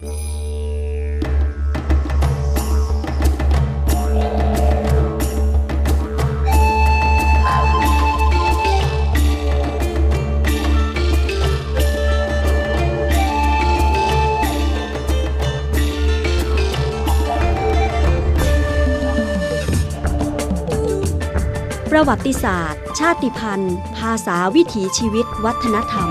ประวัติศาสตร์ ชาติพันธุ์ ภาษาวิถีชีวิต วัฒนธรรม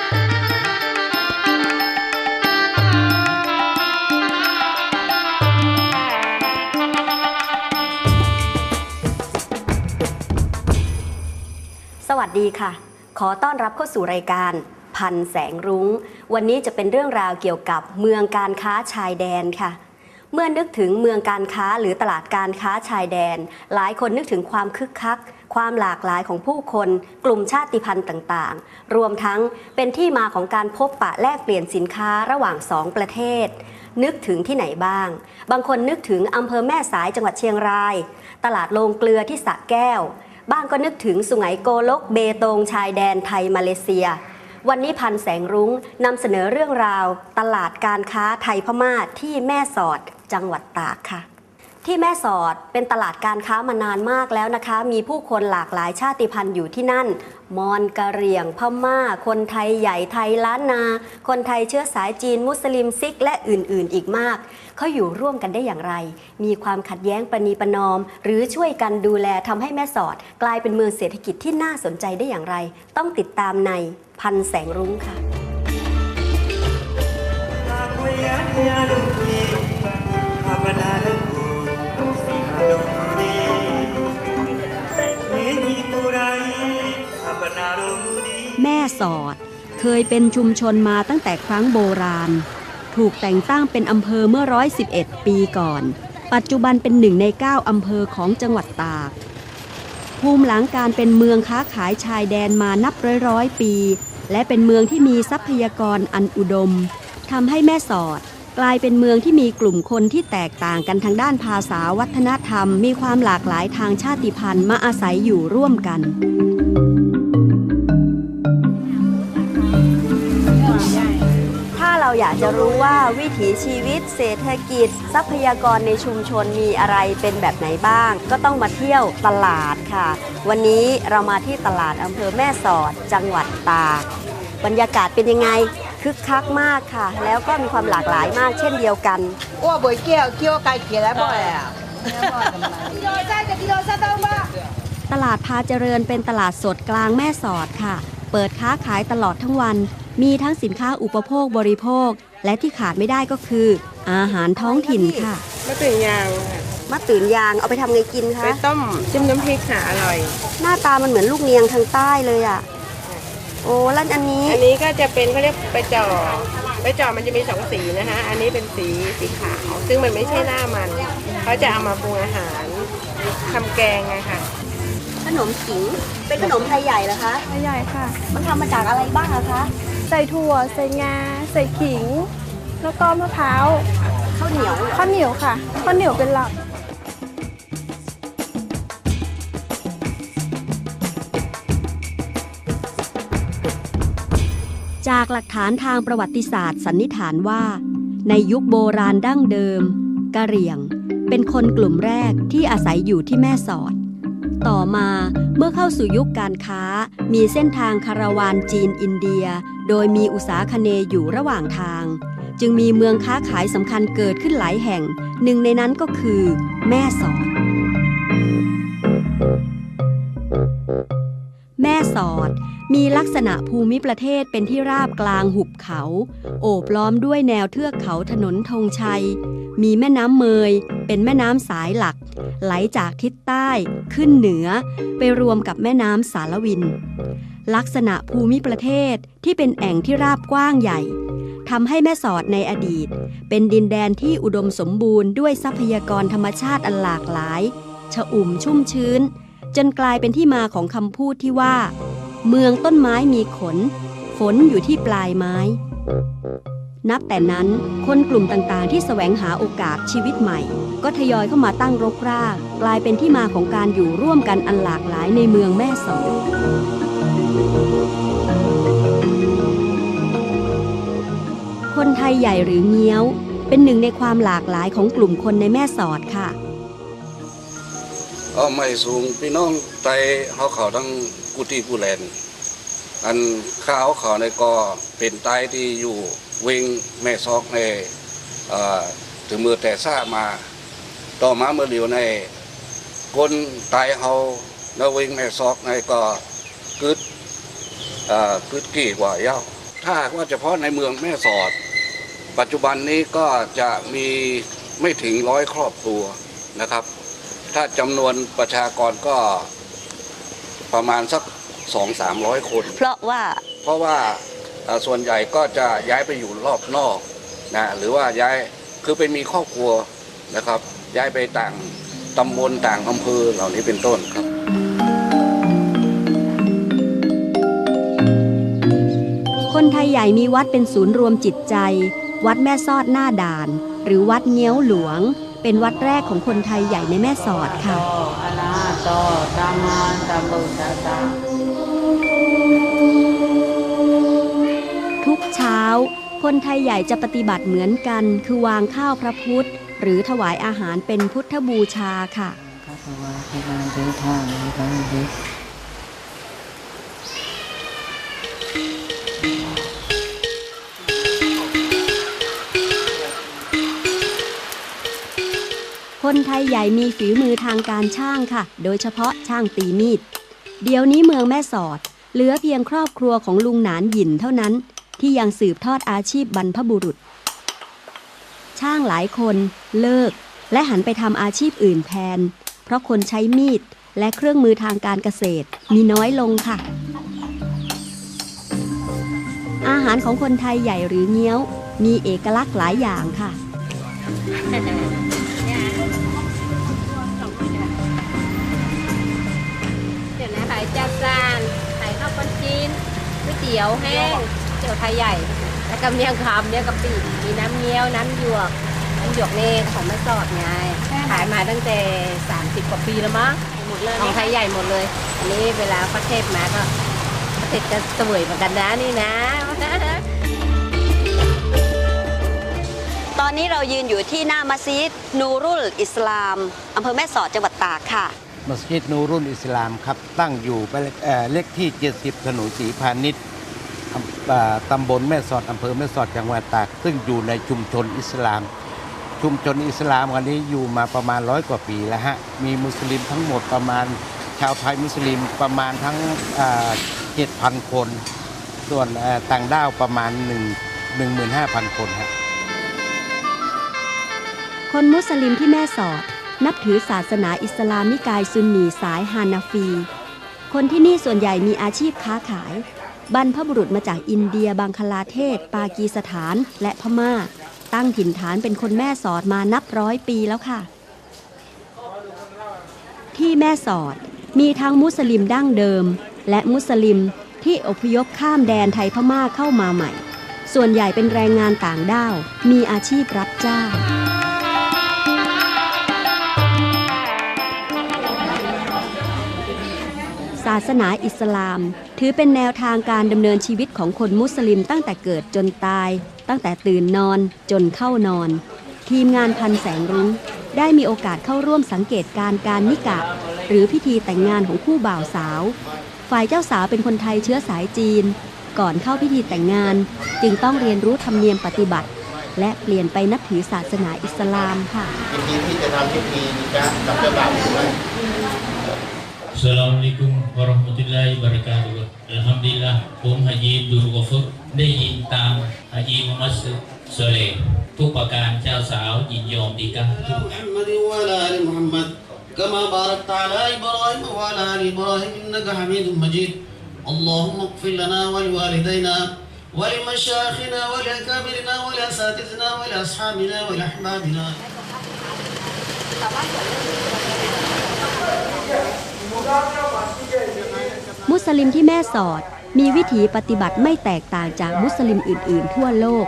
ดีค่ะ ขอต้อนรับเข้าสู่รายการพันแสงรุง้ง วันนี้จะเป็นเรื่องราวเกี่ยวกับเมืองการค้าชายแดนค่ะ เมื่อนึกถึงเมืองการค้าหรือตลาดการค้าชายแดน หลายคนนึกถึงความคึกคัก ความหลากหลายของผู้คน กลุ่มชาติพันธุ์ต่างๆ รวมทั้งเป็นที่มาของการพบปะแลกเปลี่ยนสินค้าระหว่างสองประเทศนึกถึงที่ไหนบ้าง บางคนนึกถึงอำเภอแม่สายจังหวัดเชียงราย ตลาดโรงเกลือที่สระแก้ว บ้างก็นึกถึงสุไหงโกลกเบตงชายแดนไทยมาเลเซีย วันนี้พันแสงรุ้งนำเสนอเรื่องราว ตลาดการค้าไทยพม่าที่แม่สอดจังหวัดตากค่ะ ที่แม่สอดเป็นตลาดการค้ามานานมากแล้วนะคะ มีผู้คนหลากหลายชาติพันธุ์อยู่ที่นั่น มอญกะเหรี่ยง พม่า คนไทยใหญ่ไทยล้านนา คนไทยเชื้อสายจีน มุสลิมซิก และอื่นๆ อีกมาก เขาอยู่ร่วมกันได้อย่างไร มีความขัดแย้งประนีประนอม หรือช่วยกันดูแลทำให้แม่สอด กลายเป็นเมืองเศรษฐกิจที่น่าสนใจได้อย่างไร ต้องติดตามในพันแสงรุ้งค่ะ แม่สอด เคยเป็นชุมชนมาตั้งแต่ครั้งโบราณ ถูกแต่งตั้งเป็นอำเภอเมื่อ 111 ปีก่อน ปัจจุบันเป็นหนึ่งใน 9 อำเภอของจังหวัดตาก ภูมิหลังการเป็นเมืองค้าขายชายแดนมานับร้อยร้อยปี และเป็นเมืองที่มีทรัพยากรอันอุดมทำให้แม่สอดกลายเป็นเมืองที่มีกลุ่มคนที่แตกต่างกันทางด้านภาษาวัฒนธรรม มีความหลากหลายทางชาติพันธุ์มาอาศัยอยู่ร่วมกัน เราอยากจะรู้ว่าวิถีชีวิต เศรษฐกิจ ทรัพยากรในชุมชนมีอะไรเป็นแบบไหนบ้าง ก็ต้องมาเที่ยวตลาดค่ะ วันนี้เรามาที่ตลาดอำเภอแม่สอด จังหวัดตากบรรยากาศเป็นยังไงคึกคักมากค่ะ แล้วก็มีความหลากหลายมากเช่นเดียวกันอ้วบวยเกี่ยวเกี่ยวไก่เกี้ยวแล้วบ่อยอะตลาดพาเจริญเป็นตลาดสดกลางแม่สอดค่ะ เปิดค้าขายตลอดทั้งวัน มีทั้งสินค้าอุปโภคบริโภค และที่ขาดไม่ได้ก็คือ อาหารท้องถิ่นค่ะมะตื่นยางค่ะมะตื่นยางเอาไปทำไงกินไปคะต้มจิ้มน้ำพริกค่ะอร่อย หน้าตามันเหมือนลูกเนียงทางใต้เลยอะโอ้แล้วอันนี้ อันนี้ก็จะเป็นเขาเรียกใบจ่อใบจ่อมันจะมีสองสีนะคะ อันนี้เป็นสีสีขาว ซึ่งมันไม่ใช่หน้ามัน เขาจะเอามาปรุงอาหารทำแกงไงค่ะ ขนมขิง เป็นขนมไทยใหญ่เหรอคะใหญ่ค่ะ มันทำมาจากอะไรบ้างอะคะ ใส่ถั่ว ใส่งา ใส่ขิง แล้วก็มะพร้าวข้าวเหนียวข้าวเหนียวค่ะข้าวเหนียวเป็นหลักจากหลักฐานทางประวัติศาสตร์สันนิษฐานว่า ในยุคโบราณดั้งเดิม กะเหรี่ยง เป็นคนกลุ่มแรกที่อาศัยอยู่ที่แม่สอด ต่อมาเมื่อเข้าสู่ยุคการค้า มีเส้นทางคาราวานจีนอินเดีย โดยมีอุตสาคเนย์อยู่ระหว่างทาง จึงมีเมืองค้าขายสำคัญเกิดขึ้นหลายแห่ง หนึ่งในนั้นก็คือ แม่สอด แม่สอดมีลักษณะภูมิประเทศเป็นที่ราบกลางหุบเขา โอบล้อมด้วยแนวเทือกเขาถนนธงชัย มีแม่น้ำเมย เป็นแม่น้ำสายหลัก ไหลจากทิศใต้ขึ้นเหนือ ไปรวมกับแม่น้ำสารวิน ลักษณะภูมิประเทศที่เป็นแอ่งที่ราบกว้างใหญ่ทำให้แม่สอดในอดีต เป็นดินแดนที่อุดมสมบูรณ์ด้วยทรัพยากรธรรมชาติอันหลากหลายชอุ่มชุ่มชื้น จนกลายเป็นที่มาของคำพูดที่ว่า เมืองต้นไม้มีขน ฝนอยู่ที่ปลายไม้ นับแต่นั้นคนกลุ่มต่างๆ ที่แสวงหาโอกาสชีวิตใหม่ ก็ทยอยเข้ามาตั้งรกราก กลายเป็นที่มาของการอยู่ร่วมกันอันหลากหลายในเมืองแม่สอด คนไทยใหญ่หรือเงี้ยว เป็นหนึ่งในความหลากหลายของกลุ่มคนในแม่สอดค่ะก็ไม่สูงพี่น้องไตเขาเขาทั้งกุฏิกุแลน อันข้าวเขาในก็เป็นไตที่อยู่เวงแม่ซอกในถึงมือแต่ซ่ามา ต่อมาเมื่อเหลียวในคนไตเขาในเวงแม่ซอกในก็กึด เอ่อกึดกี่กว่าเย้าถ้าหากว่าเฉพาะในเมืองแม่สอด ปัจจุบันนี้ก็จะมีไม่ถึงร้อยครอบครัวนะครับ ถ้าจำนวนประชากรก็ประมาณสักสองสามร้อยคน เพราะว่าเพราะว่าเอ่อส่วนใหญ่ก็จะย้ายไปอยู่รอบนอกนะหรือว่าย้ายคือไปมีครอบครัวนะครับ ย้ายไปต่างตำบลต่างอำเภอเหล่านี้เป็นต้นครับ คนไทยใหญ่มีวัดเป็นศูนย์รวมจิตใจ วัดแม่สอดหน้าด่าน หรือวัดเงี้ยวหลวง เป็นวัดแรกของคนไทยใหญ่ในแม่สอดค่ะอะระหะโตสัมมาสัมพุทธัสสะทุกเช้า คนไทยใหญ่จะปฏิบัติเหมือนกัน คือวางข้าวพระพุทธ หรือถวายอาหารเป็นพุทธบูชาค่ะ คนไทยใหญ่มีฝีมือทางการช่างค่ะ โดยเฉพาะช่างตีมีด เดี๋ยวนี้เมืองแม่สอด เหลือเพียงครอบครัวของลุงหนานหยินเท่านั้น ที่ยังสืบทอดอาชีพบรรพบุรุษ ช่างหลายคนเลิก และหันไปทำอาชีพอื่นแทน เพราะคนใช้มีดและเครื่องมือทางการเกษตรมีน้อยลงค่ะ อาหารของคนไทยใหญ่หรือเงี้ยว มีเอกลักษณ์หลายอย่างค่ะ จัดจานขายข้าวปั้นจีนก๋วยเตี๋ยวแห้งเตี๋ยวไทยใหญ่ แล้วก็เมี่ยงคำเมี่ยงกะปิมีน้ำเงี้ยวน้ำหยวกน้ำหยวกนี่ของแม่สอดไงขายมาตั้งแต่ 30 กว่าปีแล้วมั้งหมดเลยของไทยใหญ่หมดเลย อันนี้เวลาพระเทพมาก็พระเทพจะเสวยเหมือนกันนะนี่นะตอนนี้เรายืนอยู่ที่หน้ามัสยิดนูรุลอิสลามอำเภอแม่สอดจังหวัดตากค่ะ มัสยิดนูรุนอิสลามครับ ตั้งอยู่ไปเเลขที่ 70 ถนนสีพาณิชย์ตำบลแม่สอดอำเภอแม่สอดจังหวัดตาก ซึ่งอยู่ในชุมชนอิสลาม ชุมชนอิสลามวันนี้อยู่มาประมาณร้อยกว่าปีแล้วฮะ มีมุสลิมทั้งหมดประมาณ ชาวไทยมุสลิมประมาณทั้งเจ็ดพันคน ส่วนต่างด้าวประมาณ1 15,000 คนฮะคนมุสลิมที่แม่สอด นับถือศาสนาอิสลามนิกายซุนนีสายฮานาฟี คนที่นี่ส่วนใหญ่มีอาชีพค้าขาย บรรพบุรุษมาจากอินเดียบังคลาเทศ ปากีสถานและพม่า ตั้งถิ่นฐานเป็นคนแม่สอดมานับร้อยปีแล้วค่ะ ที่แม่สอดมีทั้งมุสลิมดั้งเดิม และมุสลิมที่อพยพข้ามแดนไทยพม่าเข้ามาใหม่ ส่วนใหญ่เป็นแรงงานต่างด้าว มีอาชีพรับจ้างาสนาอิสลาม ถือเป็นแนวทางการดำเนินชีวิตของคนมุสลิมตั้งแต่เกิดจนตาย ตั้งแต่ตื่นนอนจนเข้านอน ทีมงานพันแสงรุ้งได้มีโอกาสเข้าร่วมสังเกตการณ์การนิกะ หรือพิธีแต่งงานของคู่บ่าวสาว ฝ่ายเจ้าสาวเป็นคนไทยเชื้อสายจีน ก่อนเข้าพิธีแต่งงาน จึงต้องเรียนรู้ธรรมเนียมปฏิบัติ และเปลี่ยนไปนับถือศาสนาอิสลามค่ะ Assalamualaikum warahmatullahi wabarakatuh. Alhamdulillah ผมฮายี ดูกอฟรได้ยินตามฮายีมุฮัมมัดโซเลห์ทุกประการเจ้าสาวยินยอมดีกันทุกประการ محمد وعلى ال محمد كما باركت على ابراهيم وعلى ال ابراهيم انك حميد مجيد اللهم اغفر لنا ولوالدينا ولمشايخنا ولأكابرنا ولأساتذتنا ولأصحابنا ولأحبابنا มุสลิมที่แม่สอดมีวิถีปฏิบัติไม่แตกต่างจากมุสลิมอื่น ๆ ทั่วโลก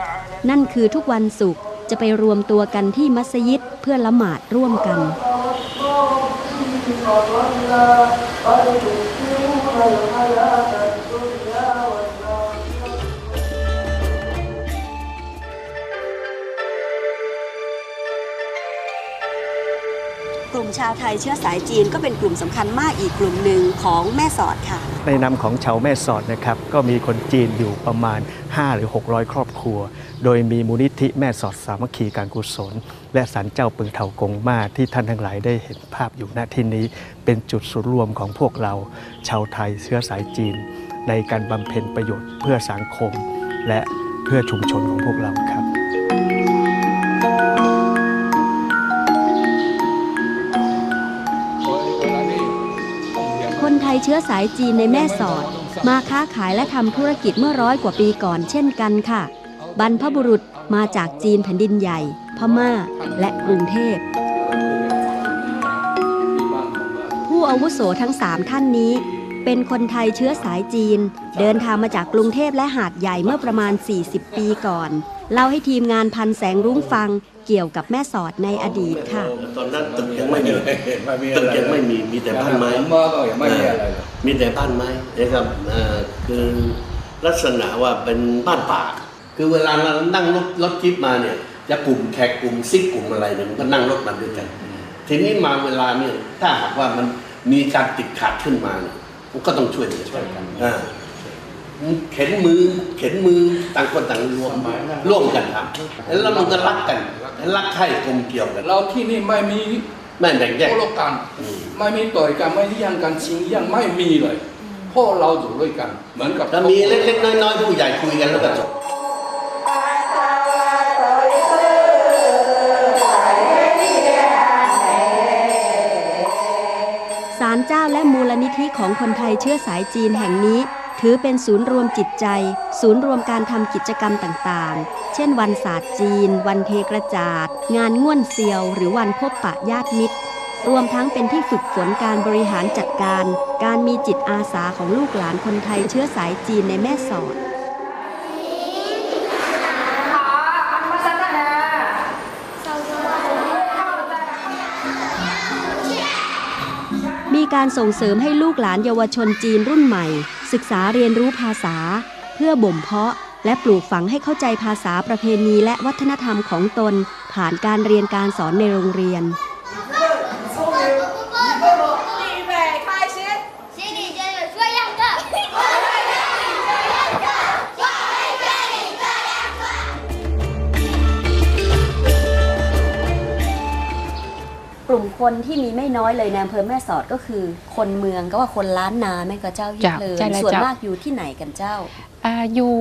นั่นคือทุกวันศุกร์จะไปรวมตัวกันที่มัสยิดเพื่อละหมาดร่วมกัน ชาวไทยเชื้อสายจีนก็เป็นกลุ่มสำคัญมากอีกกลุ่มหนึ่งของแม่สอดค่ะ ในนามของชาวแม่สอดนะครับก็มีคนจีนอยู่ประมาณ 5 หรือ 600 ครอบครัว โดยมีมูลนิธิแม่สอดสามัคคีการกุศล และศาลเจ้าปึงเถากงมาที่ท่านทั้งหลายได้เห็นภาพอยู่ณที่นี้ เป็นจุดศูนย์รวมของพวกเรา ชาวไทยเชื้อสายจีน ในการบำเพ็ญประโยชน์เพื่อสังคม และเพื่อชุมชนของพวกเราครับ ยเชื้อสายจีนในแม่สอด มาค้าขายและทำธุรกิจเมื่อร้อยกว่าปีก่อนเช่นกันค่ะ บรรพบุรุษมาจากจีนแผ่นดินใหญ่ พม่า และกรุงเทพ ผู้อาวุโสทั้งสามท่านนี้ เป็นคนไทยเชื้อสายจีน เดินทางมาจากกรุงเทพและหาดใหญ่เมื่อประมาณ 40 ปีก่อน เล่าให้ทีมงานพันแสงรุ้งฟังเกี่ยวกับแม่สอดในอดีตค่ะ ตอนนั้นตึกยังไม่มีไม่มีตึอะกไรยังไม่มีมีแต่บ้านไม้ผมว่าก็ยังไม่มีอะไรเลยมีแต่บ้านไม้นะครับเอ่อคือลักษณะว่าเป็นบ้านป่า คือเวลาเรานั่งรถรถจิ๊บมาเนี่ยจะกลุ่มแขกกลุ่มซิกกลุ่มอะไรเนี่ยมันก็นั่งรถมาด้วยกัน ทีนี้มาเวลาเนี่ยถ้าหากว่ามันมีการติดขัดขึ้นมาเนี่ยมันก็ต้องช่วยเหลือช่วยกันอ่า เข็นมือเข็นมือต่างคนต่างรวมร่วมกันทำแล้วมันก็รักกันรักใคร่กลมเกลี่ยวกันเราที่นี่ไม่มีไม่แบ่งแยกโลกัน ไม่มีต่อยกันไม่แย่งกันชิงแย่งไม่มีเลยเพราะเราอยู่ด้วยกัน เหมือนกับถ้ามีเล็กๆน้อยๆผู้ใหญ่คุยกันแล้วก็จบศาลเจ้าและมูลนิธิของคนไทยเชื้อสายจีนแห่งนี้ ถือเป็นศูนย์รวมจิตใจ ศูนย์รวมการทำกิจกรรมต่างๆ เช่น วันศาสตร์จีน วันเทกระจาด งานง่วนเซียว หรือวันพบปะญาติมิตร รวมทั้งเป็นที่ฝึกฝนการบริหารจัดการ การมีจิตอาสาของลูกหลานคนไทยเชื้อสายจีนในแม่สอดมีการส่งเสริมให้ลูกหลานเยาวชนจีนรุ่นใหม่ ศึกษาเรียนรู้ภาษา เพื่อบ่มเพาะและปลูกฝังให้เข้าใจภาษาประเพณีและวัฒนธรรมของตน ผ่านการเรียนการสอนในโรงเรียน กลุ่มคนที่มีไม่น้อยเลยในอำเภอแม่สอดก็คือ คนเมืองก็ว่าคนล้านนาแม่ก็เจ้าฮิตเจ้าเลยใช่แล้วส่วนเจ้ามมากอยู่ที่ไหนกันเจ้าอ่าอยู่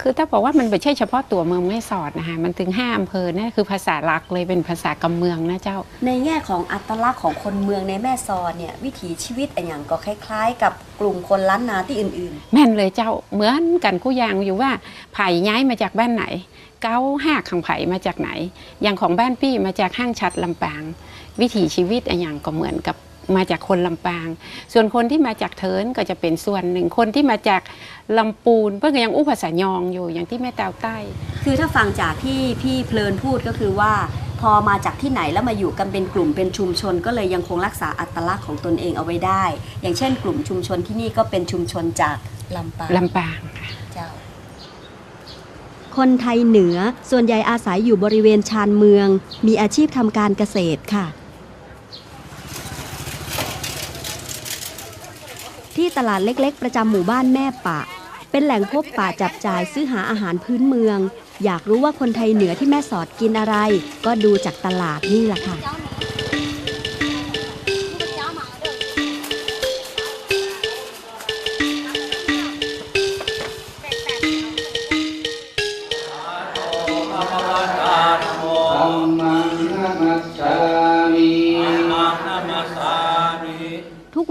คือถ้าบอกว่ามันไม่ใช่เฉพาะตัวเมืองแม่สอดนะคะมันถึงห้าอำเภอนั่นคือภาษาหลักเลยเป็นภาษากำเมืองนะเจ้า ในแง่ของอัตลักษณ์ของคนเมืองในแม่สอดเนี่ยวิถีชีวิตอย่างก็คล้าย ๆ กับกลุ่มคนล้านนาที่อื่นแม่นเลยเจ้าเหมือนกันคู่ยางอยู่ว่าไผ่ย้ายมาจากบ้านไหน เก้าห้าขังไผ่มาจากไหนอย่างของบ้านพี่มาจากห้างชัดลำปาง วิถีชีวิตอะอย่างก็เหมือนกับมาจากคนลำปาง ส่วนคนที่มาจากเทินก็จะเป็นส่วนหนึ่ง คนที่มาจากลำปูนเพื่อนก็ยังอู้ภาษายองอยู่อย่างที่แม่ตาวใต้ๆคือถ้าฟังจากที่พี่เพลินพูดก็คือว่า พอมาจากที่ไหนแล้วมาอยู่กันเป็นกลุ่มเป็นชุมชน ก็เลยยังคงรักษาอัตลักษณ์ของตนเองเอาไว้ได้ อย่างเช่น กลุ่มชุมชนที่นี่ก็เป็นชุมชนจากลำปางลำปางเจ้าคนไทยเหนือส่วนใหญ่อาศัยอยู่บริเวณชานเมือง มีอาชีพทำการเกษตรค่ะ ที่ตลาดเล็กๆ ประจำหมู่บ้านแม่ปะ เป็นแหล่งพบป่าจับจ่ายซื้อหาอาหารพื้นเมือง อยากรู้ว่าคนไทยเหนือที่แม่สอดกินอะไร ก็ดูจากตลาดนี่แหละค่ะ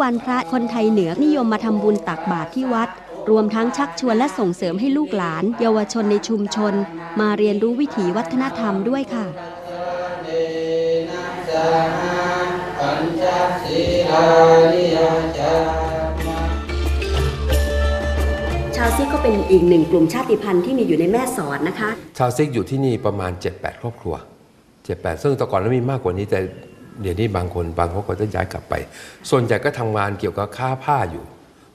วันพระคนไทยเหนือนิยมมาทำบุญตักบาตรที่วัด รวมทั้งชักชวนและส่งเสริมให้ลูกหลาน เยาวชนในชุมชน มาเรียนรู้วิถีวัฒนธรรมด้วยค่ะชาวซิกก็เป็นอีกหนึ่งกลุ่มชาติพันธุ์ที่มีอยู่ในแม่สอดนะคะ ชาวซิกอยู่ที่นี่ประมาณ 7-8 ครอบครัว 7-8 ซึ่งแต่ก่อนนั้นมีมากกว่านี้แต่ เดี๋ยวนี้บางคนบางครอบครัวต้องย้ายกลับไป ส่วนใหญ่ก็ทำงานเกี่ยวกับค้าผ้าอยู่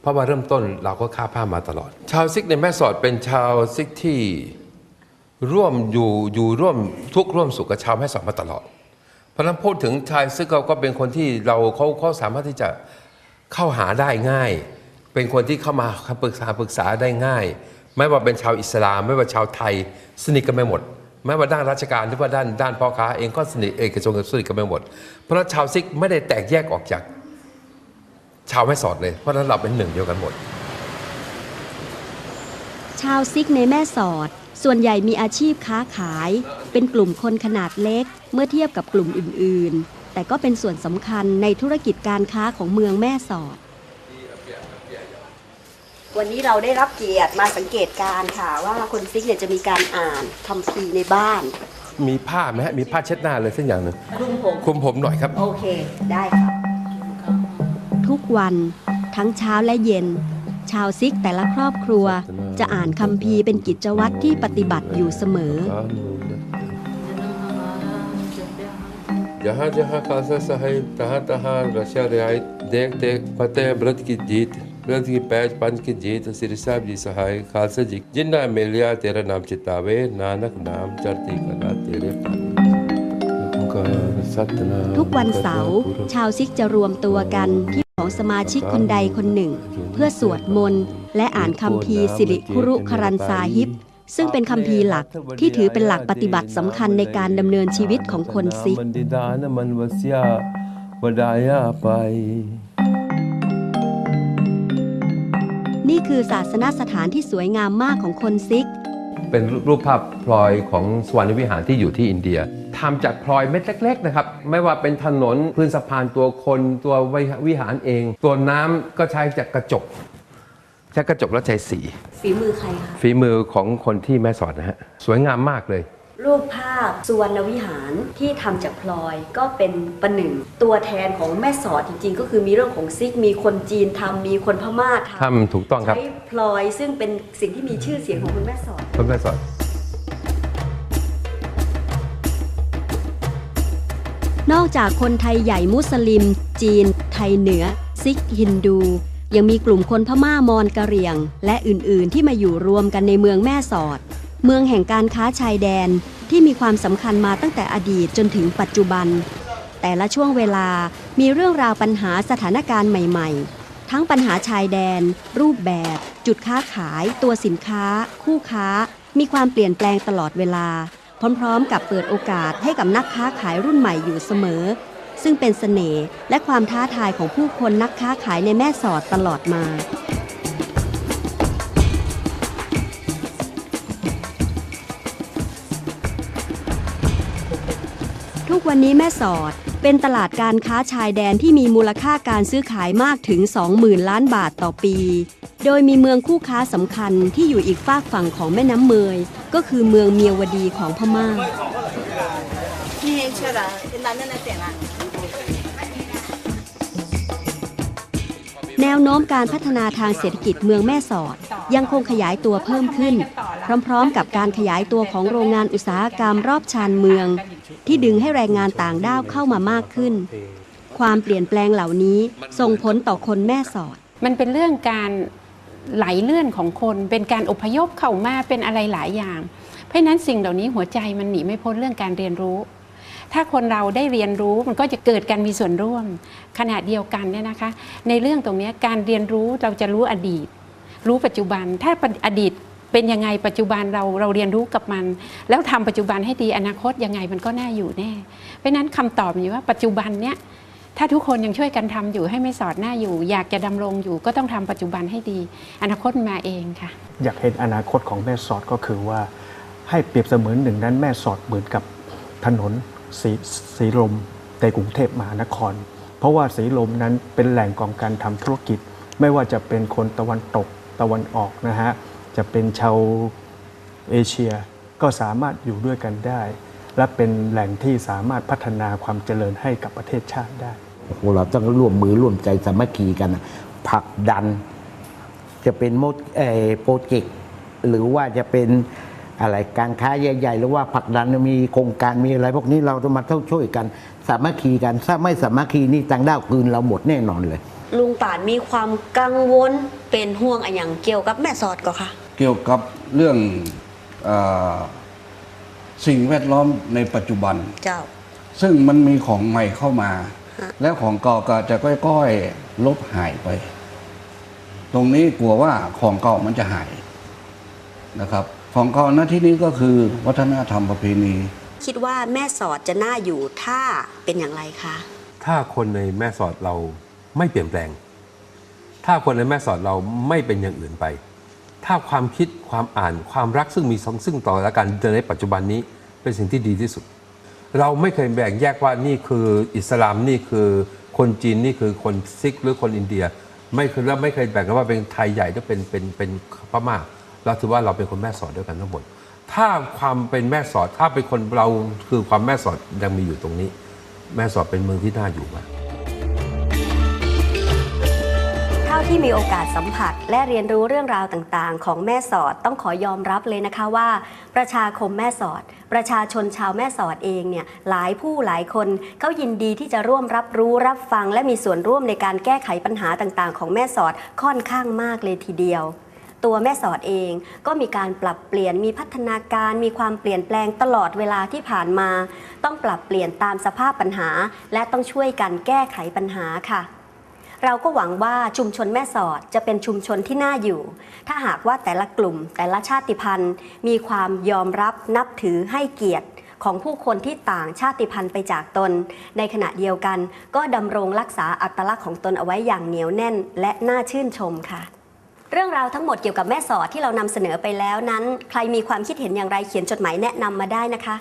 เพราะว่าเริ่มต้นเราก็ค้าผ้ามาตลอด ชาวซิกในแม่สอดเป็นชาวซิกที่ร่วมอยู่อยู่ร่วมทุกข์ร่วมสุขกับชาวแม่สอดมาตลอด เพราะฉะนั้นพูดถึงชายซิกเขาก็เป็นคนที่เราเขาเขาสามารถที่จะเข้าหาได้ง่าย เป็นคนที่เข้ามาปรึกษาปรึกษาได้ง่าย ไม่ว่าเป็นชาวอิสลาม ไม่ว่าชาวไทยสนิทกันไปหมด ไม่ว่าด้านราชการหรือว่าด้านด้านพ่อค้าเองก็สนิทเอกชนกันสนิทกันไปหมด เพราะชาวซิกไม่ได้แตกแยกออกจาก ชาวแม่สอดเลย เพราะฉะนั้นเราเป็นหนึ่งเดียวกันหมด ชาวซิกในแม่สอด ส่วนใหญ่มีอาชีพค้าขาย เป็นกลุ่มคนขนาดเล็ก เมื่อเทียบกับกลุ่มอื่น ๆ แต่ก็เป็นส่วนสำคัญในธุรกิจการค้าของเมืองแม่สอด วันนี้เราได้รับเกียรติมาสังเกตการณ์ค่ะ ว่าคนซิกเนี่ยจะมีการอ่านคำพีร์ในบ้าน มีผ้าไหมฮะมีผ้าเช็ดหน้าเลยสักอย่างหนึ่ง คลุมผม คลุมผมหน่อยครับ โอเค ได้ค่ะ ทุกวันทั้งเช้าและเย็น ชาวซิกแต่ละครอบครัว จะอ่านคำพีร์เป็นกิจวัตรที่ปฏิบัติอยู่เสมอ जहाँ जहाँ खालसा साहिब तहाँ तहाँ रशिया रियायत देख देख फतेह व्रत की जीत ਬਿਰਧ ਕੀ ਪੈਜ ਪੰਜ ਕੇ ਜੀਤ ਸ੍ਰੀ ਸਾਹਿਬ ਜੀ ਸਹਾਇ ਖਾਲਸਾ ਜੀ ਜਿੰਨਾ ਮਿਲਿਆ ਤੇਰਾ ਨਾਮ ਚਿਤਾਵੇ ਨਾਨਕ ਨਾਮ ਚੜ੍ਹਦੀ ਕਲਾ ਤੇਰੇ ਪਾਵੇ ทุกวันเสาร์ชาวซิกจะรวมตัวกันที่ของสมาชิกคนใดคนหนึ่ง เพื่อสวดมนต์และอ่านคำพีสิริคุรุครันซาฮิบ ซึ่งเป็นคำพีหลักที่ถือเป็นหลักปฏิบัติสำคัญในการดำเนินชีวิตของคนซิก นดิดานมันวสยาบดายาไปนี่คือศาสนสถานที่สวยงามมากของคนซิก เป็นรูปภาพพลอยของสวรรณวิหารที่อยู่ที่อินเดียทำจากพลอยเม็ดเล็กๆนะครับ ไม่ว่าเป็นถนนพื้นสะพานตัวคนตัววิหารเอง ตัวน้ำก็ใช้จากกระจกใช้กระจกแล้วใช้สี ฝีมือใครคะฝีมือของคนที่แม่สอดนะฮะสวยงามมากเลย รูปภาพสุวรรณวิหารที่ทำจากพลอยก็เป็นประหนึ่ง ตัวแทนของแม่สอดจริง ๆ ก็คือมีเรื่องของซิก มีคนจีนทำมีคนพม่าทำทำถูกต้องครับใช้พลอยซึ่งเป็นสิ่งที่มีชื่อเสียงของคุณแม่สอดคนแม่สอดนอกจากคนไทยใหญ่มุสลิม จีน ไทยเหนือ ซิกฮินดู ยังมีกลุ่มคนพม่ามอญกะเหรี่ยง และอื่นๆ ที่มาอยู่รวมกันในเมืองแม่สอด เมืองแห่งการค้าชายแดนที่มีความสำคัญมาตั้งแต่อดีตจนถึงปัจจุบัน แต่ละช่วงเวลามีเรื่องราวปัญหาสถานการณ์ใหม่ ๆ ทั้งปัญหาชายแดน รูปแบบ จุดค้าขาย ตัวสินค้า คู่ค้า มีความเปลี่ยนแปลงตลอดเวลา พร้อมๆ กับเปิดโอกาสให้กับนักค้าขายรุ่นใหม่อยู่เสมอ ซึ่งเป็นเสน่ห์และความท้าทายของผู้คนนักค้าขายในแม่สอดตลอดมา วันนี้แม่สอด เป็นตลาดการค้าชายแดนที่มีมูลค่าการซื้อขายมากถึง 20,000 ล้านบาทต่อปี โดยมีเมืองคู่ค้าสำคัญที่อยู่อีกฝากฝั่งของแม่น้ำเมย ก็คือเมืองเมียวดีของพม่านี่เชื่อเหรอเป็นร้านนั่นน่ะเสียงอะแนวโน้มการพัฒนาทางเศรษฐกิจเมืองแม่สอด ยังคงขยายตัวเพิ่มขึ้น พร้อมๆ กับการขยายตัวของโรงงานอุตสาหกรรมรอบชานเมือง ที่ดึงให้แรงงานต่างด้าวเข้ามามากขึ้น ความเปลี่ยนแปลงเหล่านี้ส่งผลต่อคนแม่สอด มันเป็นเรื่องการไหลเลื่อนของคน เป็นการอพยพเข้ามาเป็นอะไรหลายอย่าง เพราะฉะนั้นสิ่งเหล่านี้หัวใจมันหนีไม่พ้นเรื่องการเรียนรู้ ถ้าคนเราได้เรียนรู้มันก็จะเกิดการมีส่วนร่วม ขณะเดียวกันเนี่ยนะคะ ในเรื่องตรงนี้การเรียนรู้เราจะรู้อดีต รู้ปัจจุบันถ้าอดีต เป็นยังไงปัจจุบันเราเราเรียนรู้กับมัน แล้วทำปัจจุบันให้ดีอนาคตยังไงมันก็น่าอยู่แน่ เพราะนั้นคำตอบอยู่ว่าปัจจุบันเนี้ยถ้าทุกคนยังช่วยกันทำอยู่ให้ไม่สอดหน้าอยู่ อยากจะดำรงอยู่ก็ต้องทำปัจจุบันให้ดี อนาคตมาเองค่ะ อยากเห็นอนาคตของแม่สอดก็คือว่า ให้เปรียบเสมือนหนึ่งนั้นแม่สอดเหมือนกับถนนสีสีลมในกรุงเทพมหานคร เพราะว่าสีลมนั้นเป็นแหล่งของการทำธุรกิจ ไม่ว่าจะเป็นคนตะวันตกตะวันออกนะฮะ จะเป็นชาวเอเชียก็สามารถอยู่ด้วยกันได้ และเป็นแหล่งที่สามารถพัฒนาความเจริญให้กับประเทศชาติได้พวกเราต้องร่วมมือร่วมใจสามัคคีกันนะผลักดัน จะเป็นโมดเอ่อโปรเจกต์หรือว่าจะเป็นอะไรการค้าใหญ่ ๆ หรือว่าผลักดันมีโครงการมีอะไร พวกนี้เราต้องมาต้องช่วยกันสามัคคีกันถ้าไม่สามัคคีนี่ต่างด้าวกลืนเราหมดแน่นอนเลย ลุงป่านมีความกังวลเป็นห่วงอะไรอย่างเกี่ยวกับแม่สอดก็ค่ะ เกี่ยวกับเรื่องเออสิ่งแวดล้อมในปัจจุบัน เจ้า ซึ่งมันมีของใหม่เข้ามาฮะแล้วของเก่าก็จะค่อยๆลบหายไป ตรงนี้กลัวว่าของเก่ามันจะหายนะครับ ของเก่าณที่นี้ก็คือวัฒนธรรมประเพณี คิดว่าแม่สอดจะน่าอยู่ถ้าเป็นอย่างไรคะ ถ้าคนในแม่สอดเราไม่เปลี่ยนแปลง ถ้าคนในแม่สอดเราไม่เป็นอย่างอื่นไป ถ้าความคิดความอ่านความรักซึ่งมีสองซึ่งต่อและกันในปัจจุบันนี้เป็นสิ่งที่ดีที่สุด เราไม่เคยแบ่งแยกว่านี่คืออิสลามนี่คือคนจีนนี่คือคนซิกหรือคนอินเดีย ไม่เคยแล้วไม่เคยแบ่งกันว่าเป็นไทยใหญ่หรือเป็นเป็นเป็นพม่าเราถือว่าเราเป็นคนแม่สอดด้วยกันทั้งหมดถ้าความเป็นแม่สอดถ้าเป็นคนเราคือความแม่สอดยังมีอยู่ตรงนี้ แม่สอดเป็นเมืองที่น่าอยู่มาก ที่มีโอกาสสัมผัส และเรียนรู้เรื่องราวต่างๆ ของแม่สอดต้องขอยอมรับเลยนะคะว่า ประชาคมแม่สอด ประชาชนชาวแม่สอดเองเนี่ยหลายผู้หลายคนเขายินดีที่จะร่วมรับรู้รับฟัง และมีส่วนร่วมในการแก้ไขปัญหาต่างๆ ของแม่สอดค่อนข้างมากเลยทีเดียวตัวแม่สอดเองก็มีการปรับเปลี่ยนมีพัฒนาการมีความเปลี่ยนแปลงตลอดเวลาที่ผ่านมา ต้องปรับเปลี่ยนตามสภาพปัญหา และต้องช่วยกันแก้ไขปัญหาค่ะ เราก็หวังว่าชุมชนแม่สอดจะเป็นชุมชนที่น่าอยู่ ถ้าหากว่าแต่ละกลุ่มแต่ละชาติพันธุ์ มีความยอมรับนับถือให้เกียรติของผู้คนที่ต่างชาติพันธุ์ไปจากตน ในขณะเดียวกัน ก็ดำรงรักษาอัตลักษณ์ของตนเอาไว้อย่างเหนียวแน่น และน่าชื่นชมค่ะ เรื่องราวทั้งหมดเกี่ยวกับแม่สอดที่เรานำเสนอไปแล้วนั้น ใครมีความคิดเห็นอย่างไรเขียนจดหมายแนะนำมาได้นะคะ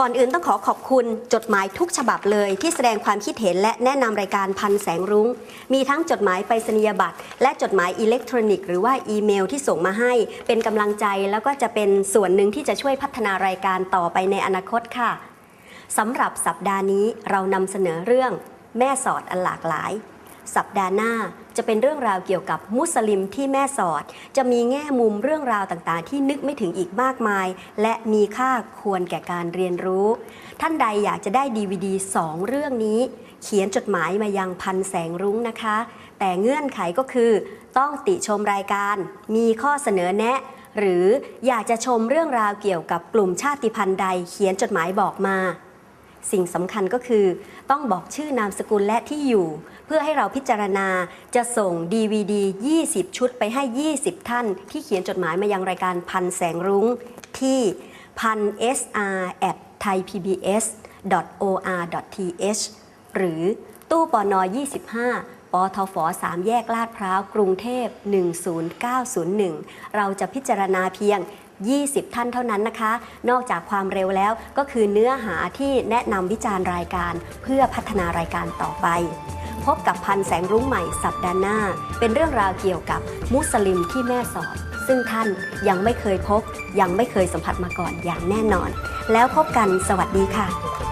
ก่อนอื่นต้องขอขอบคุณจดหมายทุกฉบับเลยที่แสดงความคิดเห็นและแนะนำรายการพันแสงรุง้ง มีทั้งจดหมายไปรษณียบัตร และจดหมายอิเล็กทรอนิกส์หรือว่าอีเมลที่ส่งมาให้ เป็นกำลังใจแล้วก็จะเป็นส่วนหนึ่งที่จะช่วยพัฒนารายการต่อไปในอนาคตค่ะสำหรับสัปดาห์นี้เรานำเสนอเรื่อง แม่สอดอันหลากหลาย สัปดาห์หน้า จะเป็นเรื่องราวเกี่ยวกับมุสลิมที่แม่สอด จะมีแง่มุมเรื่องราวต่างๆ ที่นึกไม่ถึงอีกมากมาย และมีค่าควรแก่การเรียนรู้ ท่านใดอยากจะได้ดีวดีสองเรื่องนี้ เขียนจดหมายมายังพันแสงรุ้งนะคะ แต่เงื่อนไขก็คือ ต้องติชมรายการ มีข้อเสนอแนะหรืออยากจะชมเรื่องราวเกี่ยวกับกลุ่มชาติพันธุ์ใดเขียนจดหมายบอกมา สิ่งสำคัญก็คือ ต้องบอกชื่อนามสกุลและที่อยู่ เพื่อให้เราพิจารณาจะส่ง DVD 20 ชุดไปให้ 20 ท่าน ที่เขียนจดหมายมายังรายการพันแสงรุ้งที่พัน sr at thaipbs or th หรือตู้ปอนอ25 ปทฟ3 แยกลาดพร้าว กรุงเทพ 10901 เราจะพิจารณาเพียง 20 ท่านเท่านั้นนะคะ นอกจากความเร็วแล้วก็คือเนื้อหาที่แนะนำวิจารณ์รายการ เพื่อพัฒนารายการต่อไป พบกับพันแสงรุ้งใหม่สัปดาห์หน้า เป็นเรื่องราวเกี่ยวกับมุสลิมที่แม่สอด ซึ่งท่านยังไม่เคยพบ ยังไม่เคยสัมผัสมาก่อนอย่างแน่นอน แล้วพบกันสวัสดีค่ะ